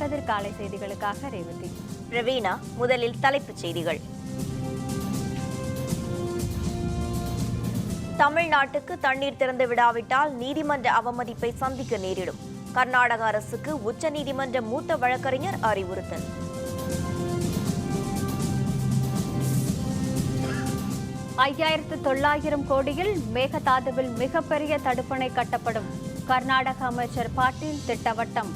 இளங்கதிர் காலை செய்திகளுக்காக ரேவதி. பிரவீணா முதலில் தலைப்புச் செய்திகள். தமிழ்நாட்டுக்கு தண்ணீர் திறந்து விடாவிட்டால் நீதிமன்ற அவமதிப்பை சந்திக்க நேரிடும். கர்நாடக அரசுக்கு உச்சநீதிமன்ற மூத்த வழக்கறிஞர் அறிவுறுத்தல். ஐயாயிரத்து தொள்ளாயிரம் கோடியில் மேகதாதுவில் மிகப்பெரிய தடுப்பணை கட்டப்படும். கர்நாடக அமைச்சர் பாட்டீல் திட்டவட்டம்.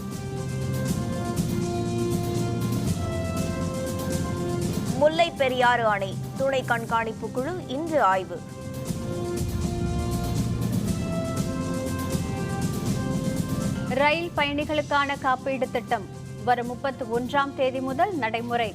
முல்லை பெரியாறு அணை துணை கண்காணிப்பு குழு இன்று ஆய்வு. ரயில் பயணிகளுக்கான காப்பீடு திட்டம் வரும் முப்பத்தி ஒன்றாம் தேதி முதல் நடைமுறை.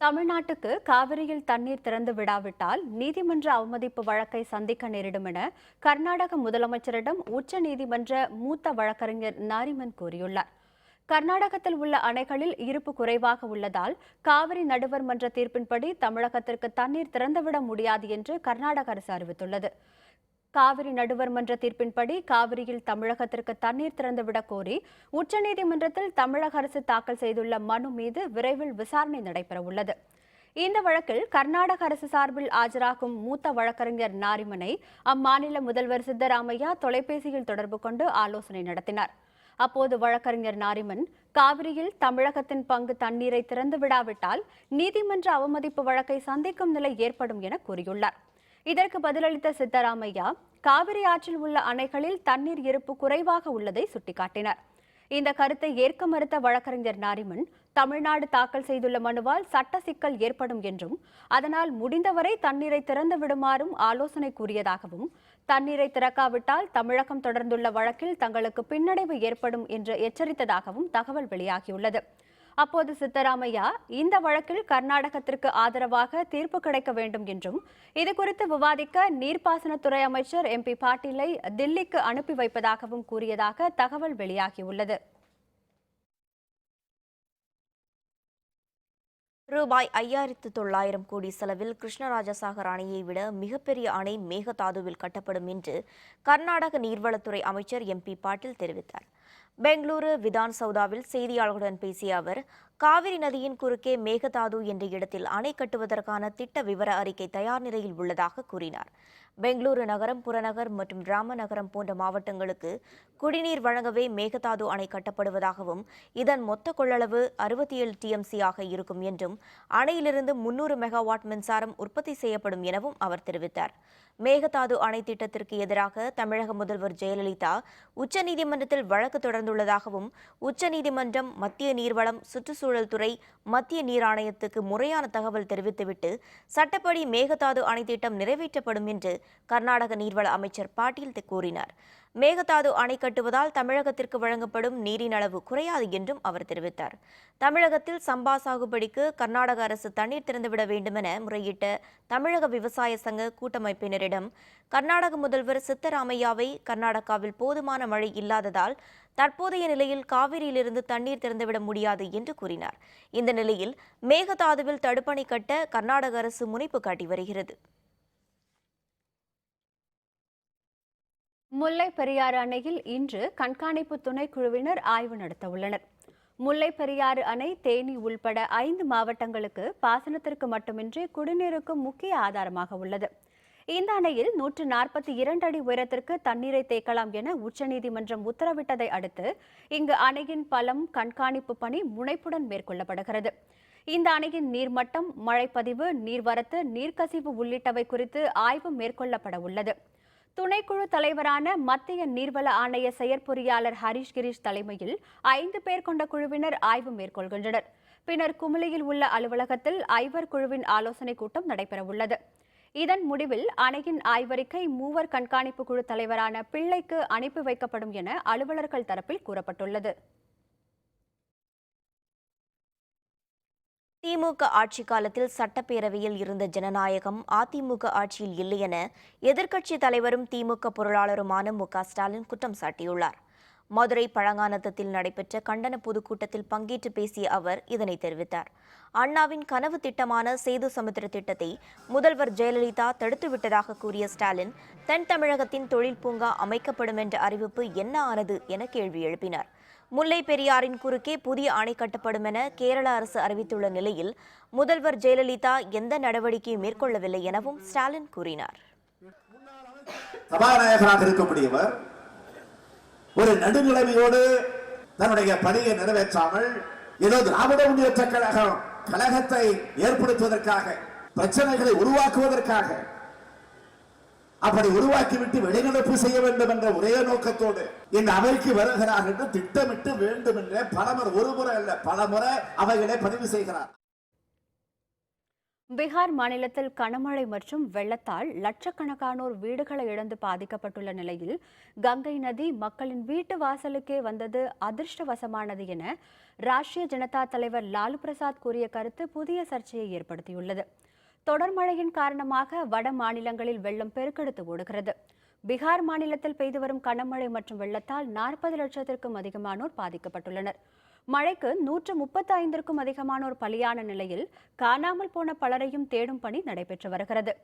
தமிழ்நாட்டுக்கு காவிரியில் தண்ணீர் திறந்து விடாவிட்டால் நீதிமன்ற அவமதிப்பு வழக்கை சந்திக்க நேரிடும் என கர்நாடக முதலமைச்சரிடம் உச்ச நீதிமன்ற மூத்த வழக்கறிஞர் நாரிமன் கூறியுள்ளார். கர்நாடகத்தில் உள்ள அணைகளில் இருப்பு குறைவாக உள்ளதால் காவிரி நடுவர் மன்ற தீர்ப்பின்படி தமிழகத்திற்கு தண்ணீர் திறந்துவிட முடியாது என்று கர்நாடக அரசு அறிவித்துள்ளது. காவிரி நடுவர் மன்ற தீர்ப்பின்படி காவிரியில் தமிழகத்திற்கு தண்ணீர் திறந்துவிடக் கோரி உச்சநீதிமன்றத்தில் தமிழக அரசு தாக்கல் செய்துள்ள மனு மீது விரைவில் விசாரணை நடைபெறவுள்ளது. இந்த வழக்கில் கர்நாடக அரசு சார்பில் ஆஜராகும் மூத்த வழக்கறிஞர் நாரிமனை அம்மாநில முதல்வர் சித்தராமையா தொலைபேசியில் தொடர்பு கொண்டு ஆலோசனை நடத்தினார். அப்போது வழக்கறிஞர் நாரிமன் காவிரியில் தமிழகத்தின் பங்கு தண்ணீரை திறந்து விடாவிட்டால் நீதிமன்ற அவமதிப்பு வழக்கை சந்திக்கும் நிலை ஏற்படும் என கூறியுள்ளார். இதற்கு பதிலளித்த சித்தராமையா காவிரி ஆற்றில் உள்ள அணைகளில் தண்ணீர் இருப்பு குறைவாக உள்ளதை சுட்டிக்காட்டினார். இந்த கருத்தை ஏற்க மறுத்த வழக்கறிஞர் நாரிமன் தமிழ்நாடு தாக்கல் செய்துள்ள மனுவால் சட்ட சிக்கல் ஏற்படும் என்றும் அதனால் முடிந்தவரை தண்ணீரை திறந்து விடுமாறும் ஆலோசனை கூறியதாகவும் தண்ணீரை திறக்காவிட்டால் தமிழகம் தொடர்ந்துள்ள வழக்கில் தங்களுக்கு பின்னடைவு ஏற்படும் என்று எச்சரித்ததாகவும் தகவல் வெளியாகியுள்ளது. அப்போது சித்தராமையா இந்த வழக்கில் கர்நாடகத்திற்கு ஆதரவாக தீர்ப்பு கிடைக்க வேண்டும் என்றும் இதுகுறித்து விவாதிக்க நீர்ப்பாசனத்துறை அமைச்சர் எம்பி பாட்டீலை தில்லிக்கு அனுப்பி வைப்பதாகவும் கூறியதாக தகவல் வெளியாகியுள்ளது. ரூபாய் ஐயாயிரத்து தொள்ளாயிரம் கோடி செலவில் கிருஷ்ணராஜசாகர் அணையை விட மிகப்பெரிய அணை மேகதாதுவில் கட்டப்படும் என்று கர்நாடக நீர்வளத்துறை அமைச்சர் எம்பி பாட்டீல் தெரிவித்தார். பெங்களூரு விதான் சௌதாவில் செய்தியாளர்களுடன் பேசிய அவர் காவிரி நதியின் குறுக்கே மேகதாது என்ற இடத்தில் அணை கட்டுவதற்கான திட்ட விவர அறிக்கை தயார் நிலையில் உள்ளதாக கூறினார். பெங்களூரு நகரம் புறநகர் மற்றும் ராமநகரம் போன்ற மாவட்டங்களுக்கு குடிநீர் வழங்கவே மேகதாது அணை கட்டப்படுவதாகவும் இதன் மொத்த கொள்ளளவு அறுபத்தி ஏழு டிஎம்சி ஆக இருக்கும் என்றும் அணையிலிருந்து முன்னூறு மெகாவாட் மின்சாரம் உற்பத்தி செய்யப்படும் எனவும் அவர் தெரிவித்தார். மேகதாது அணை திட்டத்திற்கு எதிராக தமிழக முதல்வர் ஜெயலலிதா உச்சநீதிமன்றத்தில் வழக்கு தொடர்ந்துள்ளதாகவும் உச்சநீதிமன்றம் மத்திய நீர்வளம் சுற்றுச்சூழல் துறை மத்திய நீர் ஆணையத்துக்கு முறையான தகவல் தெரிவித்துவிட்டு சட்டப்படி மேகதாது அணை திட்டம் நிறைவேற்றப்படும் என்று கர்நாடக நீர்வள அமைச்சர் பாட்டீல் கூறினார். மேகதாது அணை கட்டுவதால் தமிழகத்திற்கு வழங்கப்படும் நீரின் அளவு குறையாது என்றும் அவர் தெரிவித்தார். தமிழகத்தில் சம்பா சாகுபடிக்கு கர்நாடக அரசு தண்ணீர் திறந்துவிட வேண்டுமென முறையிட்ட தமிழக விவசாய சங்க கூட்டமைப்பினரிடம் கர்நாடக முதல்வர் சித்தராமையாவை கர்நாடகாவில் போதுமான மழை இல்லாததால் தற்போதைய நிலையில் காவிரியிலிருந்து தண்ணீர் திறந்துவிட முடியாது என்று கூறினார். இந்த நிலையில் மேகதாதுவில் தடுப்பணை கட்ட கர்நாடக அரசு முனைப்பு காட்டி வருகிறது. முல்லை பெரியாறு அணையில் இன்று கண்காணிப்பு துணைக்குழுவினர் ஆய்வு நடத்த உள்ளனர் முல்லை பெரியாறு அணை தேனி உள்பட ஐந்து மாவட்டங்களுக்கு பாசனத்திற்கு மட்டுமின்றி குடிநீருக்கும் முக்கிய ஆதாரமாக உள்ளது. இந்த அணையில் நூற்று நாற்பத்தி இரண்டு அடி உயரத்திற்கு தண்ணீரை தேக்கலாம் என உச்சநீதிமன்றம் உத்தரவிட்டதை அடுத்து இங்கு அணையின் பலம் கண்காணிப்பு பணி முனைப்புடன் மேற்கொள்ளப்படுகிறது. இந்த அணையின் நீர்மட்டம் மழைப்பதிவு நீர்வரத்து நீர்க்கசிவு உள்ளிட்டவை குறித்து ஆய்வு மேற்கொள்ளப்பட உள்ளது துணைக்குழு தலைவரான மத்திய நீர்வள ஆணைய செயற்பொறியாளர் ஹரிஷ் கிரீஷ் தலைமையில் ஐந்து பேர் கொண்ட குழுவினர் ஆய்வு மேற்கொள்கின்றனர். பின்னர் குமுளியில் உள்ள அலுவலகத்தில் ஐவர் குழுவின் ஆலோசனைக் கூட்டம் நடைபெறவுள்ளது. இதன் முடிவில் அணையின் ஆய்வறிக்கை மூவர் கண்காணிப்பு குழு தலைவரான பிள்ளைக்கு அனுப்பி வைக்கப்படும் என அலுவலர்கள் தரப்பில் கூறப்பட்டுள்ளது. திமுக ஆட்சி காலத்தில் சட்டப்பேரவையில் இருந்த ஜனநாயகம் அதிமுக ஆட்சியில் இல்லை என எதிர்க்கட்சி தலைவரும் திமுக பொருளாளருமான மு ஸ்டாலின் குற்றம் சாட்டியுள்ளார். மதுரை பழங்கானத்தத்தில் நடைபெற்ற கண்டன பொதுக்கூட்டத்தில் பங்கேற்று பேசிய அவர் இதனை தெரிவித்தார். அண்ணாவின் கனவு திட்டமான சேது சமுத்திர திட்டத்தை முதல்வர் ஜெயலலிதா தடுத்துவிட்டதாக கூறிய ஸ்டாலின் தென் தமிழகத்தின் தொழில் பூங்கா அமைக்கப்படும் என்ற அறிவிப்பு என்ன ஆனது என கேள்வி எழுப்பினார். முல்லை பெரியாரின் குறுக்கே புதிய அணை கட்டப்படும் என கேரள அரசு அறிவித்துள்ள நிலையில் முதல்வர் ஜெயலலிதா எந்த நடவடிக்கையும் மேற்கொள்ளவில்லை எனவும் ஸ்டாலின் கூறினார். சபாநாயகராக இருக்கக்கூடியவர் ஒரு நடுநிலைமையோடு தன்னுடைய பணியை நிறைவேற்றாமல் ஏதோ திராவிட முன்னேற்ற கழகம் கழகத்தை ஏற்படுத்துவதற்காக பிரச்சனைகளை உருவாக்குவதற்காக அப்படி உருவாக்கிவிட்டு வெளிநடப்பு செய்ய வேண்டும் என்ற ஒரே நோக்கத்தோடு இந்த அவைக்கு வருகிறார் என்று திட்டமிட்டு வேண்டும் என்ற பலமுறை ஒரு முறை அல்ல பலமுறை அவைகளை பதிவு செய்கிறார். பீகார் மாநிலத்தில் கனமழை மற்றும் வெள்ளத்தால் லட்சக்கணக்கானோர் வீடுகளை இழந்து பாதிக்கப்பட்டுள்ள நிலையில் கங்கை நதி மக்களின் வீட்டு வாசலுக்கே வந்தது அதிர்ஷ்டவசமானது என ராஷ்டிரிய ஜனதா தலைவர் லாலு பிரசாத் கூறிய கருத்து புதிய சர்ச்சையை ஏற்படுத்தியுள்ளது. தொடர் மழையின் காரணமாக வட மாநிலங்களில் வெள்ளம் பெருக்கெடுத்து ஓடுகிறது. பீகார் மாநிலத்தில் பெய்து வரும் கனமழை மற்றும் வெள்ளத்தால் நாற்பது லட்சத்திற்கும் அதிகமானோர் பாதிக்கப்பட்டுள்ளனர். மழைக்கு நூற்று முப்பத்தி ஐந்திற்கும் அதிகமானோர் பலியான நிலையில் காணாமல் போன பலரையும் தேடும் பணி நடைபெற்று வருகிறது.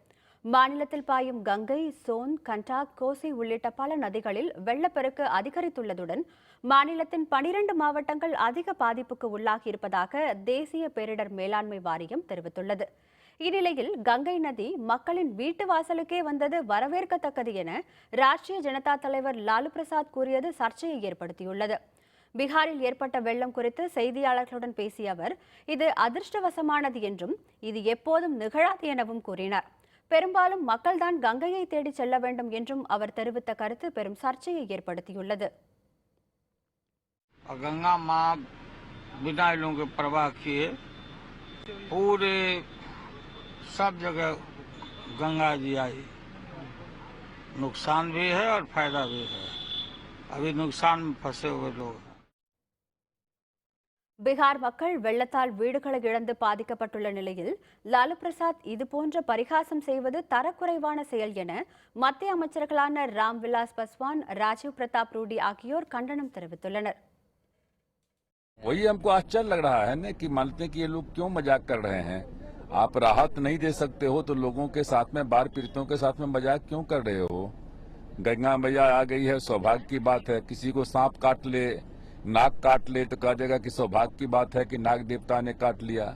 மாநிலத்தில் பாயும் கங்கை சோன் கண்டாக் கோசி உள்ளிட்ட பல நதிகளில் வெள்ளப்பெருக்கு அதிகரித்துள்ளதுடன் மாநிலத்தின் பனிரெண்டு மாவட்டங்கள் அதிக பாதிப்புக்கு உள்ளாகி இருப்பதாக தேசிய பேரிடர் மேலாண்மை வாரியம் தெரிவித்துள்ளது. இந்நிலையில் கங்கை நதி மக்களின் வீட்டு வாசலுக்கே வந்தது வரவேற்கத்தக்கது என ராஷ்டிரிய ஜனதா தலைவர் லாலு பிரசாத் கூறியது சர்ச்சையை ஏற்படுத்தியுள்ளது பீகாரில் ஏற்பட்ட வெள்ளம் குறித்து செய்தியாளர்களுடன் பேசிய அவர் இது அதிர்ஷ்டவசமானது என்றும் இது எப்போதும் நிகழாது எனவும் கூறினார் பெரும்பாலும் மக்கள்தான் கங்கையை தேடி செல்ல வேண்டும் என்றும் அவர் தெரிவித்த கருத்து பெரும் சர்ச்சையை ஏற்படுத்தியுள்ளது और गंगा माँ बिना इन लोगों के प्रवाह किए पूरे सब जगह गंगा जी आई नुकसान भी है और फायदा भी है अभी नुकसान में फंसे हुए लोग हैं பீகார் மக்கள் வெள்ளத்தால் வீடுகளை இழந்து பாதிக்கப்பட்டுள்ள நிலையில் லாலு பிரசாத் இதுபோன்ற பரிகாசம் செய்வது தரக்குறைவான செயல் என மத்திய அமைச்சர்களான ராம் விலாஸ் பஸ்வான் ராஜீவ் பிரதாப் ரூடி ஆகியோர் கண்டனம் தெரிவித்துள்ளனர் वही हमको आश्चर्य लग रहा है ना कि मानते हैं कि ये लोग क्यों मजाक कर रहे हैं आप राहत नहीं दे सकते हो तो लोगों के साथ में बाढ़ पीड़ितों के साथ में मज़ाक क्यों कर रहे हो? गंगा मैया आ गई है, सौभाग्य की बात है। किसी को सांप काट ले नाक काट ले तो कह देगा कि सौभाग्य की बात है कि नाग देवता ने काट लिया।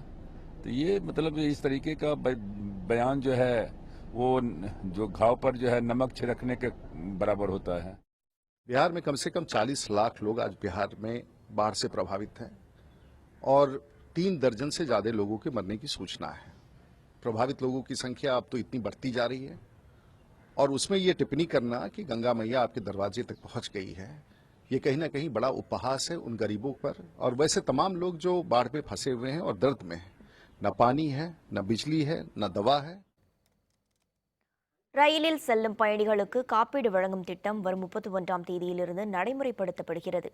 तो ये मतलब इस तरीके का बयान जो है, वो जो घाव पर जो है नमक छिड़कने के बराबर होता है। बिहार में कम से कम 40 लाख लोग आज बिहार में बाढ़ से प्रभावित हैं और तीन दर्जन से ज़्यादा लोगों के मरने की सूचना है। प्रभावित लोगों की संख्या अब तो इतनी बढ़ती जा रही है और उसमें ये टिप्पणी करना कि गंगा मैया आपके दरवाजे तक पहुंच गई है ये कहीं ना कहीं बड़ा उपहास है उन गरीबों पर और वैसे तमाम लोग जो बाढ़ में फंसे हुए हैं और दर्द में हैं न पानी है न बिजली है न दवा है ரயிலில் செல்லும் பயணிகளுக்கு காப்பீடு வழங்கும் திட்டம் வரும் முப்பத்தி ஒன்றாம் தேதியிலிருந்து நடைமுறைப்படுத்தப்படுகிறது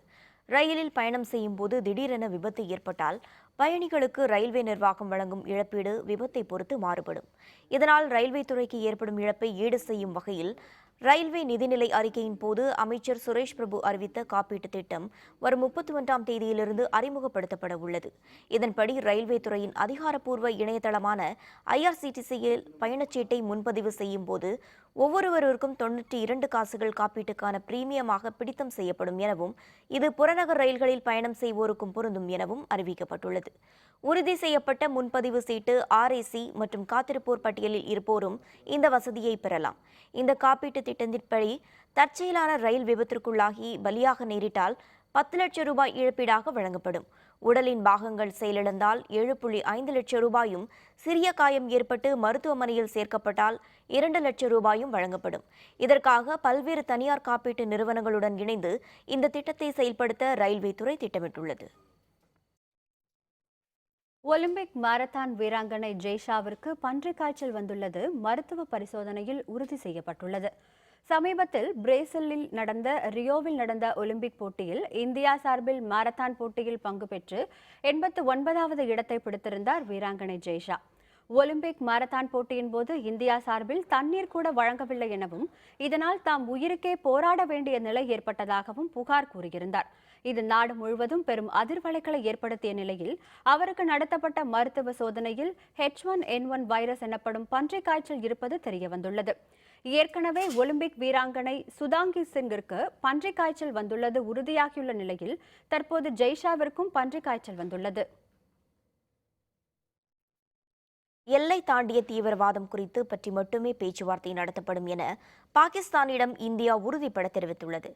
ரயிலில் பயணம் செய்யும் போது திடீரென விபத்து ஏற்பட்டால் பயணிகளுக்கு ரயில்வே நிர்வாகம் வழங்கும் இழப்பீடு விபத்தை பொறுத்து மாறுபடும். இதனால் ரயில்வே துறைக்கு ஏற்படும் இழப்பை ஈடு செய்யும் வகையில் ரயில்வே நிதிநிலை அறிக்கையின் போது அமைச்சர் சுரேஷ் பிரபு அறிவித்த காப்பீட்டுத் திட்டம் வரும் முப்பத்தி ஒன்றாம் தேதியிலிருந்து அறிமுகப்படுத்தப்பட உள்ளது. இதன்படி ரயில்வே துறையின் அதிகாரப்பூர்வ இணையதளமான ஐஆர்சிடிசியில் பயணச்சீட்டை முன்பதிவு செய்யும் போது ஒவ்வொருவருக்கும் தொன்னூற்றி இரண்டு காசுகள் காப்பீட்டுக்கான பிரீமியமாக பிடித்தம் செய்யப்படும் எனவும் இது புறநகர் ரயில்களில் பயணம் செய்வோருக்கும் பொருந்தும் எனவும் அறிவிக்கப்பட்டுள்ளது. உறுதி செய்யப்பட்ட முன்பதிவு சீட்டு ஆர்ஏசி மற்றும் காத்திருப்போர் பட்டியலில் இருப்போரும் இந்த வசதியை பெறலாம். இந்த காப்பீட்டு திட்டத்தின்படி தற்செயலான ரயில் விபத்திற்குள்ளாகி பலியாக நேரிட்டால் பத்து லட்சம் ரூபாய் இழப்பீடாக வழங்கப்படும். உடலின் பாகங்கள் செயலிழந்தால் ஏழு புள்ளி ஐந்து லட்சம் ரூபாயும் சிறிய காயம் ஏற்பட்டு மருத்துவமனையில் சேர்க்கப்பட்டால் இரண்டு லட்சம் ரூபாயும் வழங்கப்படும். இதற்காக பல்வேறு தனியார் காப்பீட்டு நிறுவனங்களுடன் இணைந்து இந்த திட்டத்தை செயல்படுத்த ரயில்வே துறை திட்டமிட்டுள்ளது. ஒலிம்பிக் மாரத்தான் வீராங்கனை ஜெய்ஷாவிற்கு பன்றிக் காய்ச்சல் வந்துள்ளது. மருத்துவ பரிசோதனையில் உறுதி செய்யப்பட்டுள்ளது. சமீபத்தில் பிரேசிலில் நடந்த ரியோவில் நடந்த ஒலிம்பிக் போட்டியில் இந்தியா சார்பில் மாரத்தான் போட்டியில் பங்கு பெற்று எண்பத்து ஒன்பதாவது இடத்தை பிடித்திருந்தார் வீராங்கனை ஜெய்ஷா. ஒலிம்பிக் மாரத்தான் போட்டியின் போது இந்தியா சார்பில் தண்ணீர் கூட வழங்கவில்லை எனவும் இதனால் தாம் உயிருக்கே போராட வேண்டிய நிலை ஏற்பட்டதாகவும் புகார் கூறியிருந்தார். இது நாடு முழுவதும் பெரும் அதிர்வலைகளை ஏற்படுத்திய நிலையில் அவருக்கு நடத்தப்பட்ட மருத்துவ சோதனையில் H one N one virus எனப்படும் பன்றிக் காய்ச்சல் இருப்பது தெரியவந்துள்ளது. ஏற்கனவே ஒலிம்பிக் வீராங்கனை சுதாங்கி சிங்கிற்கு பன்றிக் காய்ச்சல் வந்துள்ளது உறுதியாகியுள்ள நிலையில் தற்போது ஜெய்ஷாவிற்கும் பன்றிக் காய்ச்சல் வந்துள்ளது. எல்லை தாண்டிய தீவிரவாதம் குறித்து பற்றி மட்டுமே பேச்சுவார்த்தை நடத்தப்படும் என பாகிஸ்தானிடம் இந்தியா உறுதிபட தெரிவித்துள்ளது.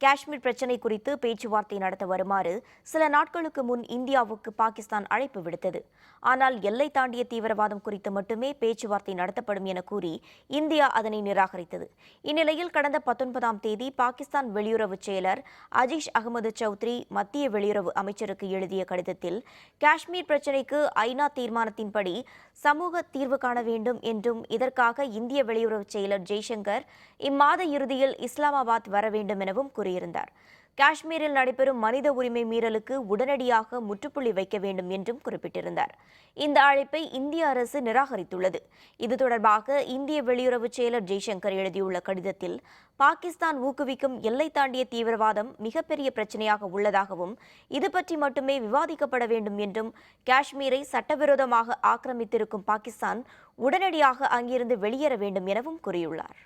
காஷ்மீர் பிரச்சினை குறித்து பேச்சுவார்த்தை நடத்த வருமாறு சில நாட்களுக்கு முன் இந்தியாவுக்கு பாகிஸ்தான் அழைப்பு விடுத்தது. ஆனால் எல்லை தாண்டிய தீவிரவாதம் குறித்து மட்டுமே பேச்சுவார்த்தை நடத்தப்படும் என கூறி இந்தியா அதனை நிராகரித்தது. இந்நிலையில் கடந்த பத்தொன்பதாம் தேதி பாகிஸ்தான் வெளியுறவு செயலர் அஜீஷ் அகமது சௌத்ரி மத்திய வெளியுறவு அமைச்சருக்கு எழுதிய கடிதத்தில் காஷ்மீர் பிரச்சினைக்கு ஐநா தீர்மானத்தின்படி சமூக தீர்வு காண வேண்டும் என்றும் இதற்காக இந்திய வெளியுறவு செயலர் ஜெய்சங்கர் இம்மாத இறுதியில் இஸ்லாமாபாத் வர வேண்டும் எனவும் கூறியிருந்தார். காஷ்மீரில் நடைபெறும் மனித உரிமை மீறலுக்கு உடனடியாக முற்றுப்புள்ளி வைக்க வேண்டும் என்றும் குறிப்பிட்டிருந்தார். இந்த அழைப்பை இந்திய அரசு நிராகரித்துள்ளது. இது தொடர்பாக இந்திய வெளியுறவு செயலர் ஜெய்சங்கர் எழுதியுள்ள கடிதத்தில் பாகிஸ்தான் ஊக்குவிக்கும் எல்லை தாண்டிய தீவிரவாதம் மிகப்பெரிய பிரச்சனையாக உள்ளதாகவும் இது பற்றி மட்டுமே விவாதிக்கப்பட வேண்டும் என்றும் காஷ்மீரை சட்டவிரோதமாக ஆக்கிரமித்திருக்கும் பாகிஸ்தான் உடனடியாக அங்கிருந்து வெளியேற வேண்டும் எனவும் கூறியுள்ளார்.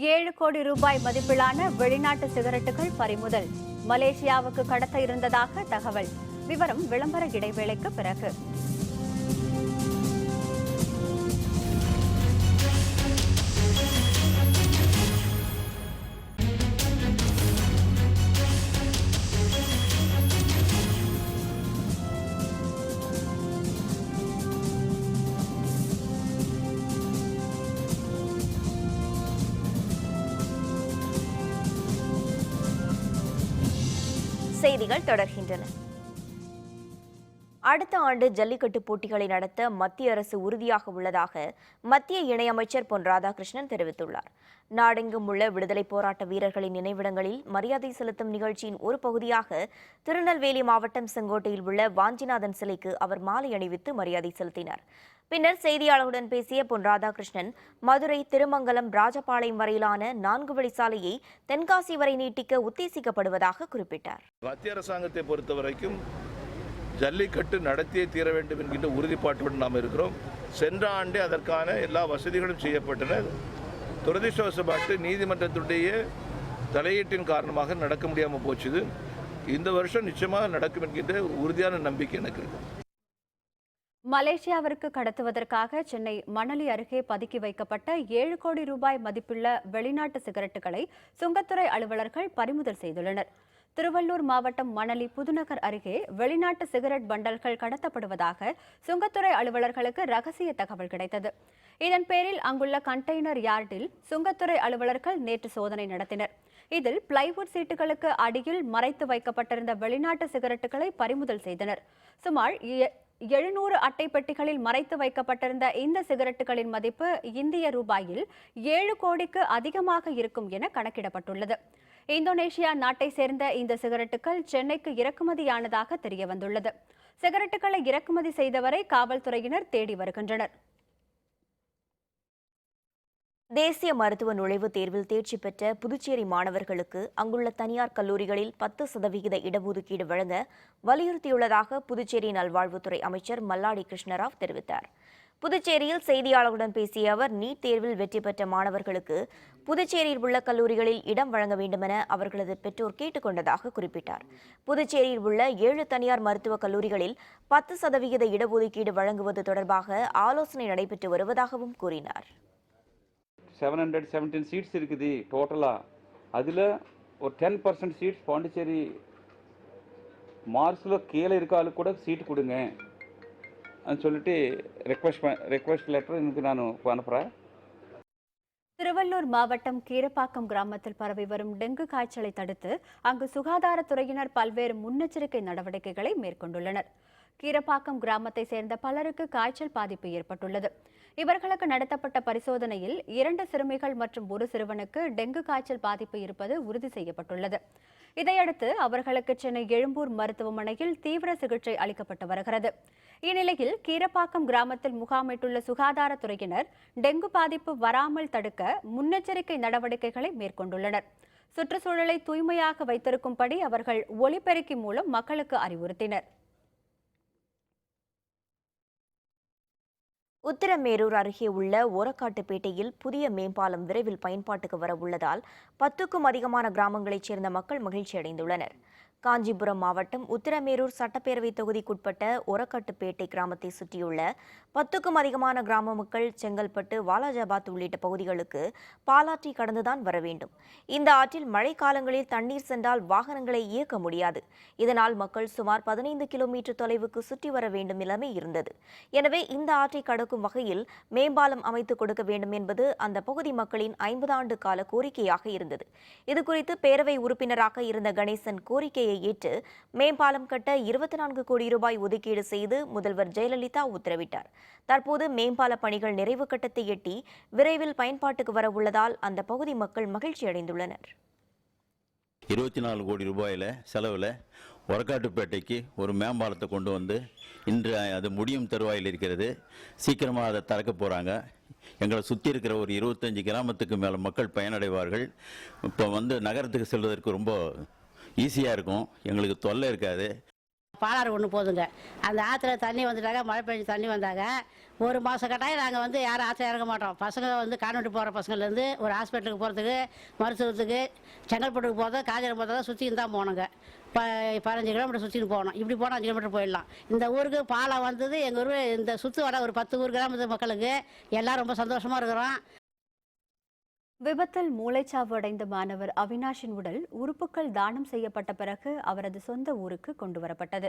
ஏழு கோடி ரூபாய் மதிப்பிலான வெளிநாட்டு சிகரெட்டுகள் பறிமுதல். மலேசியாவுக்கு கடத்த இருந்ததாக தகவல். விவரம் விளம்பர இடைவேளைக்கு பிறகு. செய்திகள் தொடர்கின்றன. அடுத்த ஆண்டு ஜல்லிக்கட்டு போட்டிகளை நடத்த மத்திய அரசு உறுதியாக உள்ளதாக மத்திய இணையமைச்சர் பொன் ராதாகிருஷ்ணன் தெரிவித்துள்ளார். நாடெங்கும் உள்ள விடுதலை போராட்ட வீரர்களின் நினைவிடங்களில் மரியாதை செலுத்தும் நிகழ்ச்சியின் ஒரு பகுதியாக திருநெல்வேலி மாவட்டம் செங்கோட்டையில் உள்ள வாஞ்சிநாதன் சிலைக்கு அவர் மாலை அணிவித்து மரியாதை செலுத்தினார். பின்னர் செய்தியாளர்களுடன் பேசிய பொன் ராதாகிருஷ்ணன் மதுரை திருமங்கலம் ராஜபாளையம் வரையிலான நான்கு வழி சாலையை தென்காசி வரை நீட்டிக்க உத்தேசிக்கப்படுவதாக குறிப்பிட்டார். மத்திய அரசாங்கத்தை பொறுத்த வரைக்கும் ஜல்லிக்கட்டு நடத்தியே தீர வேண்டும் என்கின்ற உறுதிப்பாட்டுடன் நாம் இருக்கிறோம். சென்ற ஆண்டே அதற்கான எல்லா வசதிகளும் செய்யப்பட்டன. துரதிருஷ்டவசப்பட்டு நீதிமன்றத்துடைய தலையீட்டின் காரணமாக நடக்க முடியாமல் போச்சுது. இந்த வருஷம் நிச்சயமாக நடக்கும் என்கின்ற உறுதியான நம்பிக்கை எனக்கு இருக்குது மலேசியாவிற்கு கடத்துவதற்காக சென்னை மணலி அருகே பதுக்கி வைக்கப்பட்ட ஏழு கோடி ரூபாய் மதிப்புள்ள வெளிநாட்டு சிகரெட்டுகளை சுங்கத்துறை அலுவலர்கள் பறிமுதல் செய்துள்ளனர். திருவள்ளூர் மாவட்டம் மணலி புதுநகர் அருகே வெளிநாட்டு சிகரெட் பண்டல்கள் கடத்தப்படுவதாக சுங்கத்துறை அலுவலர்களுக்கு ரகசிய தகவல் கிடைத்தது. இதன் பேரில் அங்குள்ள கண்டெய்னர் யார்டில் சுங்கத்துறை அலுவலர்கள் நேற்று சோதனை நடத்தினர். இதில் பிளைவுட் சீட்டுகளுக்கு அடியில் மறைத்து வைக்கப்பட்டிருந்த வெளிநாட்டு சிகரெட்டுகளை பறிமுதல் செய்தனர். சுமார் எழுநூறு அட்டை பெட்டிகளில் மறைத்து வைக்கப்பட்டிருந்த இந்த சிகரெட்டுகளின் மதிப்பு இந்திய ரூபாயில் ஏழு கோடிக்கு அதிகமாக இருக்கும் என கணக்கிடப்பட்டுள்ளது. இந்தோனேஷியா நாட்டை சேர்ந்த இந்த சிகரெட்டுகள் சென்னைக்கு இறக்குமதியானதாக தெரியவந்துள்ளது. சிகரெட்டுகளை இறக்குமதி செய்தவரை காவல்துறையினர் தேடி வருகின்றனர். தேசிய மருத்துவ நுழைவுத் தேர்வில் தேர்ச்சி பெற்ற புதுச்சேரி மாணவர்களுக்கு அங்குள்ள தனியார் கல்லூரிகளில் பத்து சதவிகித இடஒதுக்கீடு வழங்க வலியுறுத்தியுள்ளதாக புதுச்சேரி நல்வாழ்வுத்துறை அமைச்சர் மல்லாடி கிருஷ்ணராவ் தெரிவித்தார். புதுச்சேரியில் செய்தியாளர்களுடன் பேசிய அவர் நீட் தேர்வில் வெற்றி பெற்ற மாணவர்களுக்கு புதுச்சேரியில் உள்ள கல்லூரிகளில் இடம் வழங்க வேண்டுமென அவர்களது பெற்றோர் கேட்டுக்கொண்டதாக குறிப்பிட்டார். புதுச்சேரியில் உள்ள ஏழு தனியார் மருத்துவக் கல்லூரிகளில் பத்து சதவிகித இடஒதுக்கீடு வழங்குவது தொடர்பாக ஆலோசனை நடைபெற்று வருவதாகவும் கூறினார். செவன் ஹண்ட்ரட் செவன்டீன் சீட்ஸ் இருக்குது டோட்டலாக அதில் ஒரு டென் பர்சன்ட் சீட்ஸ் பாண்டிச்சேரி மார்க்ஸில் கீழே இருக்க ஆளுக்கு கூட சீட் கொடுங்க. சொல்லிட்டு ரெக்வஸ்ட் ரெக்வஸ்ட் லெட்டர் எனக்கு நான் அனுப்புகிறேன் திருவள்ளூர் மாவட்டம் கீரப்பாக்கம் கிராமத்தில் பரவி வரும் டெங்கு காய்ச்சலை தடுத்து அங்கு சுகாதாரத்துறையினர் பல்வேறு முன்னெச்சரிக்கை நடவடிக்கைகளை மேற்கொண்டுள்ளனர். கீரப்பாக்கம் கிராமத்தை சேர்ந்த பலருக்கு காய்ச்சல் பாதிப்பு ஏற்பட்டுள்ளது. இவர்களுக்கு நடத்தப்பட்ட பரிசோதனையில் இரண்டு சிறுமிகள் மற்றும் ஒரு சிறுவனுக்கு டெங்கு காய்ச்சல் பாதிப்பு இருப்பது உறுதி செய்யப்பட்டுள்ளது. இதையடுத்து அவர்களுக்கு சென்னை எழும்பூர் மருத்துவமனையில் தீவிர சிகிச்சை அளிக்கப்பட்டு வருகிறது. இந்நிலையில் கீரப்பாக்கம் கிராமத்தில் முகாமிட்டுள்ள சுகாதாரத்துறையினர் டெங்கு பாதிப்பு வராமல் தடுக்க முன்னெச்சரிக்கை நடவடிக்கைகளை மேற்கொண்டுள்ளனர். சுற்றுச்சூழலை தூய்மையாக வைத்திருக்கும்படி அவர்கள் ஒலிபெருக்கி மூலம் மக்களுக்கு அறிவுறுத்தினர். உத்திரமேரூர் அருகே உள்ள ஓரக்காட்டுப்பேட்டையில் புதிய மேம்பாலம் விரைவில் பயன்பாட்டுக்கு வர உள்ளதால் பத்துக்கும் அதிகமான கிராமங்களைச் சேர்ந்த மக்கள் மகிழ்ச்சி அடைந்துள்ளனர் காஞ்சிபுரம் மாவட்டம் உத்திரமேரூர் சட்டப்பேரவை தொகுதிக்குட்பட்ட ஒரக்கட்டுப்பேட்டை கிராமத்தை சுற்றியுள்ள பத்துக்கும் அதிகமான கிராம மக்கள் செங்கல்பட்டு வாலாஜாபாத் உள்ளிட்ட பகுதிகளுக்கு பாலாற்றி கடந்துதான் வர வேண்டும். இந்த ஆற்றில் மழை காலங்களில் தண்ணீர் சென்றால் வாகனங்களை இயக்க முடியாது. இதனால் மக்கள் சுமார் பதினைந்து கிலோமீட்டர் தொலைவுக்கு சுற்றி வர வேண்டும் நிலைமை இருந்தது. எனவே இந்த ஆற்றை கடக்கும் வகையில் மேம்பாலம் அமைத்துக் கொடுக்க வேண்டும் என்பது அந்த பகுதி மக்களின் ஐம்பது ஆண்டு கால கோரிக்கையாக இருந்தது. இதுகுறித்து பேரவை உறுப்பினராக இருந்த கணேசன் கோரிக்கையை ஏற்று மேம்பாலம் கட்ட இருபத்தி நான்கு கோடி ரூபாய் ஒதுக்கீடு செய்து முதல்வர் ஜெயலலிதா உத்தரவிட்டார். தற்போது மேம்பால பணிகள் நிறைவு கட்டத்தை எட்டி விரைவில் பயன்பாட்டுக்கு வர உள்ளதால் அந்த பகுதி மக்கள் மகிழ்ச்சி அடைந்துள்ளனர். இருபத்தி நாலு கோடி ரூபாயில் செலவில் ஒரக்காட்டுப்பேட்டைக்கு ஒரு மேம்பாலத்தை கொண்டு வந்து இன்று அது முடியும் தருவாயில் இருக்கிறது. சீக்கிரமாக அதை திறக்க போகிறாங்க எங்களை சுற்றி இருக்கிற ஒரு இருபத்தஞ்சி கிராமத்துக்கு மேலே மக்கள் பயனடைவார்கள். இப்போ வந்து நகரத்துக்கு செல்வதற்கு ரொம்ப ஈஸியாக இருக்கும். எங்களுக்கு தொல்லை இருக்காது. பாலாறு ஒன்று போதுங்க. அந்த ஆற்றுல தண்ணி வந்துட்டாங்க மழை பெஞ்சு தண்ணி வந்தாங்க. ஒரு மாதம் கட்டாயம் நாங்கள் வந்து யாரும் ஆற்றுல இறங்க மாட்டோம். பசங்க வந்து கான்வெண்ட்டு போகிற பசங்கள்லேருந்து ஒரு ஹாஸ்பிட்டலுக்கு போகிறதுக்கு மருத்துவத்துக்கு செங்கல்பட்டுக்கு போகிறத காஞ்சிரம் போகிறதா சுற்றின்னு தான் போனோங்க. ப பதினஞ்சு கிலோமீட்டர் சுற்றின்னு போகணும் இப்படி போனால் அஞ்சு கிலோமீட்டர் போயிடலாம். இந்த ஊருக்கு பாலம் வந்தது எங்கள் ஊர் இந்த சுற்று வர ஒரு பத்து ஊர் கிராமத்து மக்களுக்கு எல்லாம் ரொம்ப சந்தோஷமாக இருக்கிறோம். விபத்தில் மூளைச்சாவு அடைந்த மாணவர் அவினாஷின் உடல் உறுப்புகள் தானம் செய்யப்பட்ட பிறகு அவரது சொந்த ஊருக்கு கொண்டு வரப்பட்டது.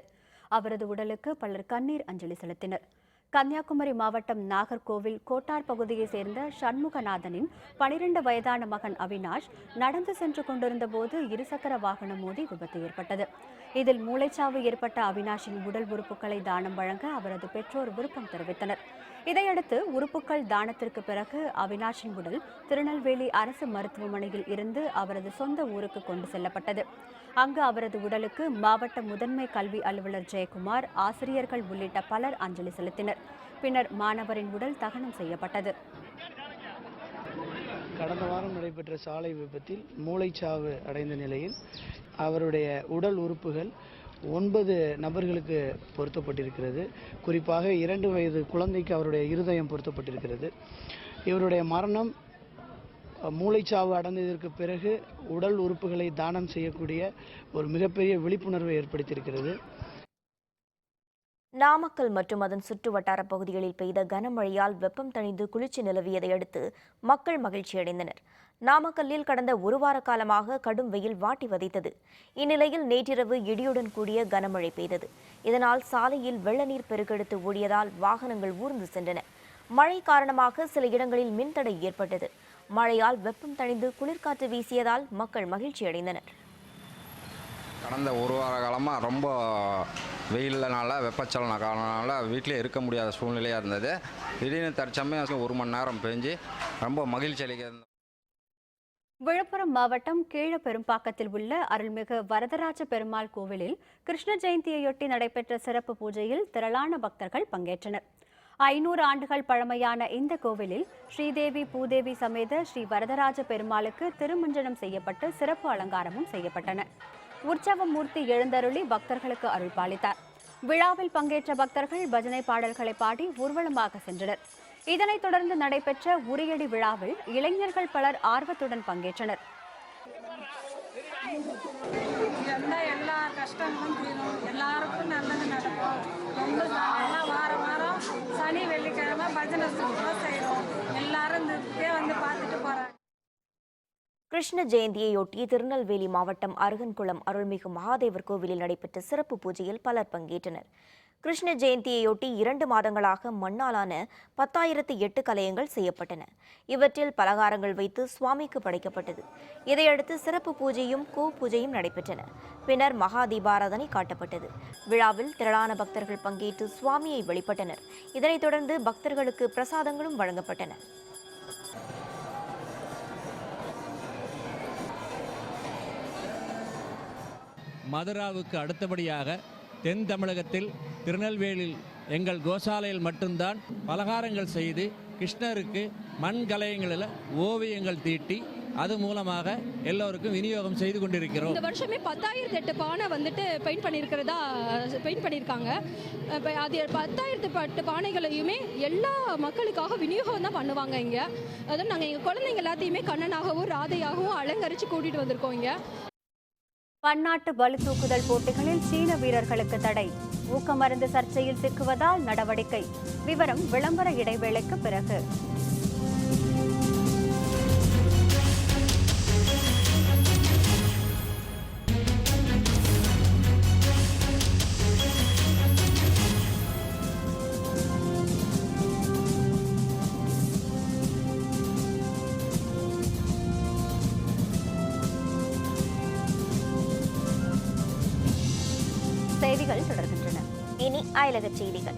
அவரது உடலுக்கு பலர் கண்ணீர் அஞ்சலி செலுத்தினர். கன்னியாகுமரி மாவட்டம் நாகர்கோவில் கோட்டார் பகுதியைச் சேர்ந்த சண்முகநாதனின் பனிரெண்டு வயதான மகன் அவினாஷ் நடந்து சென்று கொண்டிருந்த போது இருசக்கர வாகனம் மோதி விபத்து ஏற்பட்டது. இதில் மூளைச்சாவு ஏற்பட்ட அவினாஷின் உடல் உறுப்புகளை தானம் வழங்க அவரது பெற்றோர் விருப்பம் தெரிவித்தனர். இதையடுத்து உறுப்புகள் தானத்திற்கு பிறகு அவினாஷின் உடல் திருநெல்வேலி அரசு மருத்துவமனையில் இருந்து அவரது சொந்த ஊருக்கு கொண்டு செல்லப்பட்டது. அங்கு அவரது உடலுக்கு மாவட்ட முதன்மை கல்வி அலுவலர் ஜெயக்குமார் ஆசிரியர்கள் உள்ளிட்ட பலர் அஞ்சலி செலுத்தினர். பின்னர் மாணவரின் உடல் தகனம் செய்யப்பட்டது. கடந்த வாரம் நடைபெற்ற சாலை விபத்தில் மூளைச்சாவு அடைந்த நிலையில் அவருடைய உடல் உறுப்புகள் ஒன்பது நபர்களுக்கு பொருத்தப்பட்டிருக்கிறது. குறிப்பாக இரண்டு வயது குழந்தைக்கு அவருடைய இருதயம் பொருத்தப்பட்டிருக்கிறது. இவருடைய மரணம் மூளைச்சாவு அடைந்ததற்கு பிறகு உடல் உறுப்புகளை தானம் செய்யக்கூடிய ஒரு மிகப்பெரிய விழிப்புணர்வை ஏற்படுத்தியிருக்கிறது. நாமக்கல் மற்றும் அதன் சுற்று வட்டார பகுதிகளில் பெய்த கனமழையால் வெப்பம் தணிந்து குளிர்ச்சி நிலவியதை அடுத்து மக்கள் மகிழ்ச்சியடைந்தனர் நாமக்கல்லில் கடந்த ஒரு வார காலமாக கடும் வெயில் வாட்டி வதைத்தது. இந்நிலையில் நேற்றிரவு இடியுடன் கூடிய கனமழை பெய்தது. இதனால் சாலையில் வெள்ளநீர் பெருக்கெடுத்து ஓடியதால் வாகனங்கள் ஊர்ந்து சென்றன. மழை காரணமாக சில இடங்களில் மின்தடை ஏற்பட்டது. மழையால் வெப்பம் தணிந்து குளிர்காற்று வீசியதால் மக்கள் மகிழ்ச்சியடைந்தனர் கடந்த ஒரு வார காலமாக ரொம்ப வெயில்னால வெப்பச்சலன காரணனால வீட்டிலே இருக்க முடியாத சூழ்நிலையாக இருந்தது. திடீர்னு தற்சமயம் ஒரு மணி நேரம் பெஞ்சு ரொம்ப மகிழ்ச்சி அளிக்கிறது விழுப்புரம் மாவட்டம் கீழப்பெரும்பாக்கத்தில் உள்ள அருள்மிகு வரதராஜ பெருமாள் கோவிலில் கிருஷ்ண ஜெயந்தியையொட்டி நடைபெற்ற சிறப்பு பூஜையில் திரளான பக்தர்கள் பங்கேற்றனர். ஐநூறு ஆண்டுகள் பழமையான இந்த கோவிலில் ஸ்ரீதேவி பூதேவி சமேத ஸ்ரீ வரதராஜ பெருமாளுக்கு திருமஞ்சனம் செய்யப்பட்டு சிறப்பு அலங்காரமும் செய்யப்பட்டன. உற்சவமூர்த்தி எழுந்தருளி பக்தர்களுக்கு அருள்பாலித்தார். விழாவில் பங்கேற்ற பக்தர்கள் பஜனை பாடல்களை பாடி ஊர்வலமாக சென்றனர். இதனைத் தொடர்ந்து நடைபெற்ற உரியடி விழாவில் இளைஞர்கள் பலர் ஆர்வத்துடன் பங்கேற்றனர். எல்லா கஷ்டங்களும் தீரும். எல்லாருக்கும் நல்லது நடக்கும். ரொம்ப எல்லாம் வாரம் வாரம் சனி வெள்ளிக்கிழமை பஜனை சூப்பராக செய்கிறோம் எல்லாரும் இந்த வந்து பார்த்துட்டு கிருஷ்ண ஜெயந்தியையொட்டி திருநெல்வேலி மாவட்டம் அருகன்குளம் அருள்மிகு மகாதேவர் கோவிலில் நடைபெற்ற சிறப்பு பூஜையில் பலர் பங்கேற்றனர். கிருஷ்ண ஜெயந்தியையொட்டி இரண்டு மாதங்களாக மண்ணாலான பத்தாயிரத்து எட்டு கலயங்கள் செய்யப்பட்டன. இவற்றில் பலகாரங்கள் வைத்து சுவாமிக்கு படைக்கப்பட்டது. இதையடுத்து சிறப்பு பூஜையும் கூ பூஜையும் நடைபெற்றன. பின்னர் மகா தீபாராதனை காட்டப்பட்டது. விழாவில் திரளான பக்தர்கள் பங்கேற்று சுவாமியை வழிபட்டனர். இதனைத் தொடர்ந்து பக்தர்களுக்கு பிரசாதங்களும் வழங்கப்பட்டன. மதுராவுக்கு அடுத்தபடியாக தென் தமிழகத்தில் திருநெல்வேலியில் எங்கள் கோசாலையில் மட்டும்தான் பலகாரங்கள் செய்து கிருஷ்ணருக்கு மண் கலையங்களில் ஓவியங்கள் தீட்டி அது மூலமாக எல்லோருக்கும் விநியோகம் செய்து கொண்டிருக்கிறோம். இந்த வருஷமே பத்தாயிரத்தி எட்டு பானை வந்துட்டு பெயிண்ட் பண்ணியிருக்கிறதா பெயிண்ட் பண்ணியிருக்காங்க. அது பத்தாயிரத்து பட்டு பானைகளையுமே எல்லா மக்களுக்காக விநியோகம் தான் பண்ணுவாங்க இங்கே. அதுவும் நாங்கள் எங்கள் குழந்தைங்க எல்லாத்தையுமே கண்ணனாகவும் ராதையாகவும் அலங்கரித்து கூட்டிகிட்டு வந்திருக்கோம் இங்கே. பன்னாட்டு பளுதூக்குதல் போட்டிகளில் சீன வீரர்களுக்கு தடை. ஊக்கமருந்து சர்ச்சையில் சிக்குவதால் நடவடிக்கை. விவரம் விளம்பர இடைவேளைக்கு பிறகு. செய்திகள் தொடர்கின்றன. இனி அயலக செய்திகள்.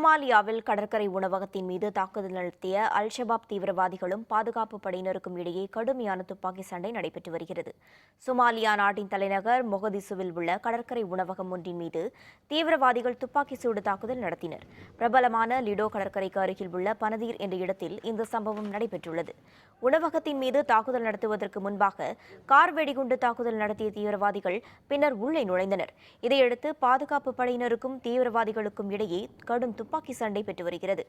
சோமாலியாவில் கடற்கரை உணவகத்தின் மீது தாக்குதல் நடத்திய அல் ஷபாப் தீவிரவாதிகளும் பாதுகாப்பு படையினருக்கும் இடையே கடுமையான துப்பாக்கி சண்டை நடைபெற்று வருகிறது. சோமாலியா நாட்டின் தலைநகர் மொகதிசுவில் உள்ள கடற்கரை உணவகம் ஒன்றின் மீது தீவிரவாதிகள் துப்பாக்கி சூடு தாக்குதல் நடத்தினர். பிரபலமான லிடோ கடற்கரைக்கு அருகில் உள்ள பனதீர் என்ற இடத்தில் இந்த சம்பவம் நடைபெற்றுள்ளது. உணவகத்தின் மீது தாக்குதல் நடத்துவதற்கு முன்பாக கார் வெடிகுண்டு தாக்குதல் நடத்திய தீவிரவாதிகள் பின்னர் உள்ளே நுழைந்தனர். இதையடுத்து பாதுகாப்பு படையினருக்கும் தீவிரவாதிகளுக்கும் இடையே கடும் துப்பாக்கி துப்பாக்கி சண்டை பெற்று வருகிறது.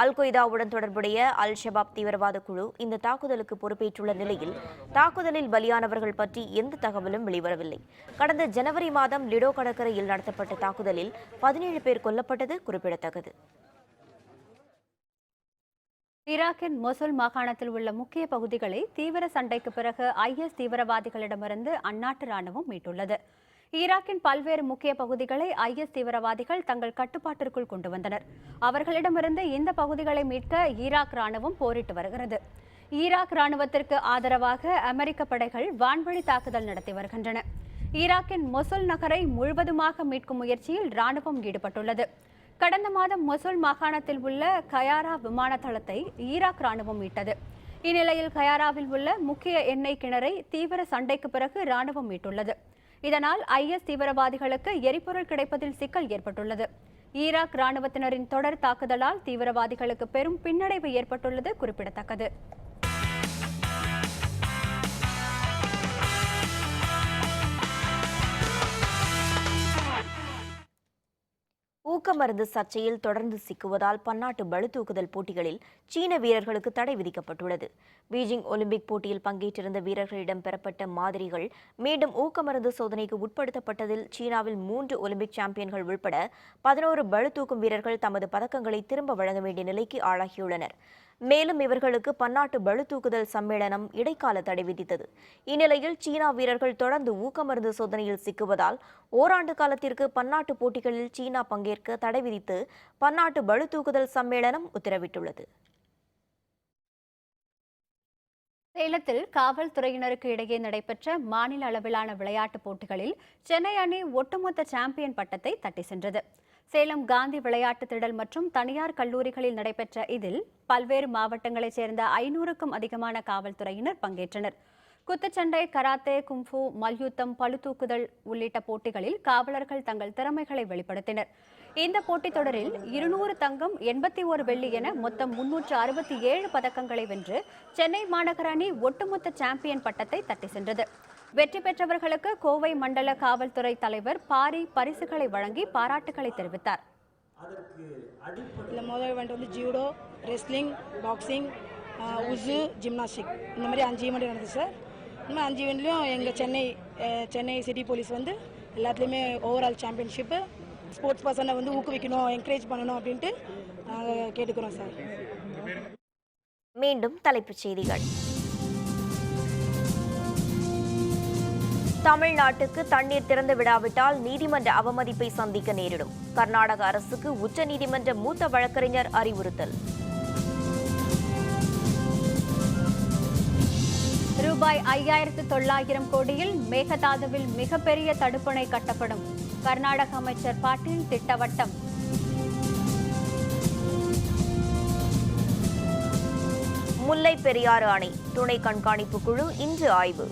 அல் கொய்தாவுடன் தொடர்புடைய அல் ஷபாப் தீவிரவாத குழு இந்த தாக்குதலுக்கு பொறுப்பேற்றுள்ள நிலையில் தாக்குதலில் பலியானவர்கள் பற்றி எந்த தகவலும் வெளிவரவில்லை. கடந்த ஜனவரி மாதம் லிடோ கடற்கரையில் நடத்தப்பட்ட தாக்குதலில் பதினேழு பேர் கொல்லப்பட்டது குறிப்பிடத்தக்கது. ஈராக்கின் மொசுல் மாகாணத்தில் உள்ள முக்கிய பகுதிகளை தீவிர சண்டைக்கு பிறகு ஐஎஸ் தீவிரவாதிகளிடமிருந்து அந்நாட்டு ராணுவம் மீட்டுள்ளது. ஈராக்கின் பல்வேறு முக்கிய பகுதிகளை ஐஎஸ் தீவிரவாதிகள் தங்கள் கட்டுப்பாட்டிற்குள் கொண்டு வந்தனர். அவர்களிடமிருந்து இந்த பகுதிகளை மீட்க ஈராக் ராணுவம் போரிட்டு வருகிறது. ஈராக் ராணுவத்திற்கு ஆதரவாக அமெரிக்க படைகள் வான்வழி தாக்குதல் நடத்தி வருகின்றன. ஈராக்கின் மொசுல் நகரை முழுவதுமாக மீட்கும் முயற்சியில் ராணுவம் ஈடுபட்டுள்ளது. கடந்த மாதம் மொசுல் மாகாணத்தில் உள்ள கயாரா விமான தளத்தை ஈராக் ராணுவம் மீட்டது. இந்நிலையில் கயாராவில் உள்ள முக்கிய எண்ணெய் கிணறை தீவிர சண்டைக்கு பிறகு ராணுவம் மீட்டுள்ளது. இதனால் ஐஎஸ் தீவிரவாதிகளுக்கு எரிபொருள் கிடைப்பதில் சிக்கல் ஏற்பட்டுள்ளது. ஈராக் ராணுவத்தினரின் தொடர் தாக்குதலால் தீவிரவாதிகளுக்கு பெரும் பின்னடைவு ஏற்பட்டுள்ளது குறிப்பிடத்தக்கது. ஊக்கமருந்து சர்ச்சையில் தொடர்ந்து சிக்குவதால் பன்னாட்டு பளுதூக்குதல் போட்டிகளில் சீன வீரர்களுக்கு தடை விதிக்கப்பட்டுள்ளது. பீஜிங் ஒலிம்பிக் போட்டியில் பங்கேற்றிருந்த வீரர்களிடம் பெறப்பட்ட மாதிரிகள் மீண்டும் ஊக்கமருந்து சோதனைக்கு உட்படுத்தப்பட்டதில் சீனாவில் மூன்று ஒலிம்பிக் சாம்பியன்கள் உள்பட பதினோரு பளுதூக்கும் வீரர்கள் தமது பதக்கங்களை திரும்ப வழங்க வேண்டிய நிலைக்கு ஆளாகியுள்ளனர். மேலும் இவர்களுக்கு பன்னாட்டு பளுதூக்குதல் சம்மேளனம் இடைக்கால தடை விதித்தது. இந்நிலையில் சீனா வீரர்கள் தொடர்ந்து ஊக்கமருந்து சோதனையில் சிக்குவதால் ஓராண்டு காலத்திற்கு பன்னாட்டு போட்டிகளில் சீனா பங்கேற்க தடை விதித்து பன்னாட்டு பளுதூக்குதல் சம்மேளனம் உத்தரவிட்டுள்ளது. சேலத்தில் காவல்துறையினருக்கு இடையே நடைபெற்ற மாநில அளவிலான விளையாட்டுப் போட்டிகளில் சென்னை அணி ஒட்டுமொத்த சாம்பியன் பட்டத்தை தட்டி சென்றது. சேலம் காந்தி விளையாட்டு திடல் மற்றும் தனியார் கல்லூரிகளில் நடைபெற்ற இதில் பல்வேறு மாவட்டங்களைச் சேர்ந்த ஐநூறுக்கும் அதிகமான காவல்துறையினர் பங்கேற்றனர். குத்துச்சண்டை கராத்தே கும்ஃபு மல்யுத்தம் பளுதூக்குதல் உள்ளிட்ட போட்டிகளில் காவலர்கள் தங்கள் திறமைகளை வெளிப்படுத்தினர். இந்த போட்டித் தொடரில் இருநூறு தங்கம் எண்பத்தி ஒரு வெள்ளி என மொத்தம் முன்னூற்று அறுபத்தி ஏழு பதக்கங்களை வென்று சென்னை மாநகர அணி ஒட்டுமொத்த சாம்பியன் பட்டத்தை தட்டி சென்றது. வெற்றி பெற்றவர்களுக்கு கோவை மண்டல காவல்துறை தலைவர் பாரி பரிசுகளை வழங்கி பாராட்டுகளை தெரிவித்தார். இல்லை முதல் இவெண்ட் வந்து judo wrestling boxing wushu gymnastic இந்த மாதிரி அஞ்சு ஈவெண்ட் நடந்துச்சு சார். இந்த மாதிரி அஞ்சு ஈவெண்ட்லையும் எங்கள் சென்னை சென்னை சிட்டி போலீஸ் வந்து எல்லாத்துலேயுமே ஓவரால் சாம்பியன்ஷிப்பு ஸ்போர்ட்ஸ் பர்சனை வந்து ஊக்குவிக்கணும் என்கரேஜ் பண்ணணும் அப்படின்ட்டு நாங்கள் கேட்டுக்கிறோம் சார். மீண்டும் தலைப்புச் செய்திகள். தமிழ்நாட்டுக்கு தண்ணீர் திறந்து விடாவிட்டால் நீதிமன்ற அவமதிப்பை சந்திக்க நேரிடும். கர்நாடக அரசுக்கு உச்சநீதிமன்ற மூத்த வழக்கறிஞர் அறிவுறுத்தல். ரூபாய் ஐயாயிரத்து தொள்ளாயிரம் கோடியில் மேகதாதுவில் மிகப்பெரிய தடுப்பணை கட்டப்படும். கர்நாடக அமைச்சர் பாட்டீல் திட்டவட்டம். முல்லை பெரியாறு அணை துணை கண்காணிப்பு குழு இன்று ஆய்வு.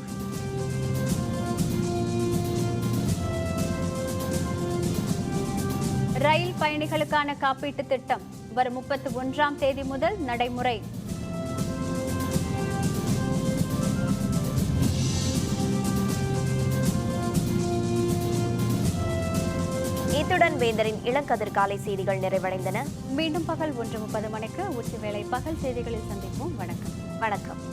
ரயில் பயணிகளுக்கான காப்பீட்டு திட்டம் வரும் முப்பத்தி ஒன்றாம் தேதி முதல் நடைமுறை. இத்துடன் வேந்தரின் இளங்கதிர்காலை செய்திகள் நிறைவடைந்தன. மீண்டும் பகல் ஒன்று முப்பது மணிக்கு உச்சி வேளை பகல் செய்திகளில் சந்திப்போம். வணக்கம். வணக்கம்.